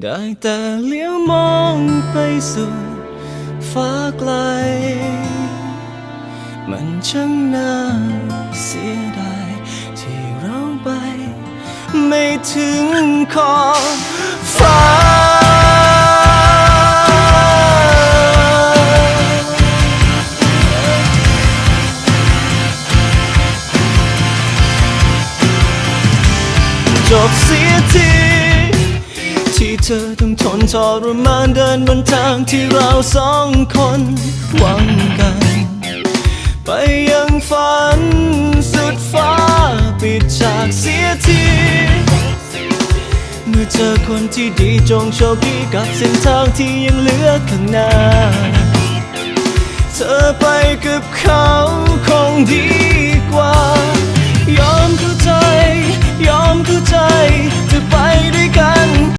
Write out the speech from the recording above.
ได้แต่เลี้ยวมองไปสู่ฟ้าไกล มันช่างน่าเสียดายที่เราไป ไม่ถึงขอบฟ้าจบเสียที ที่เธอต้องทนทรมานเดินบนทางที่เราสองคนหวังกัน ไปยังฝันสุดฟ้าปิดฉากเสียทีเมื่อเจอคนที่ดีจงโชคดีกับเส้นทางที่ยังเหลือข้างหน้า เธอไปกับเขาคงดี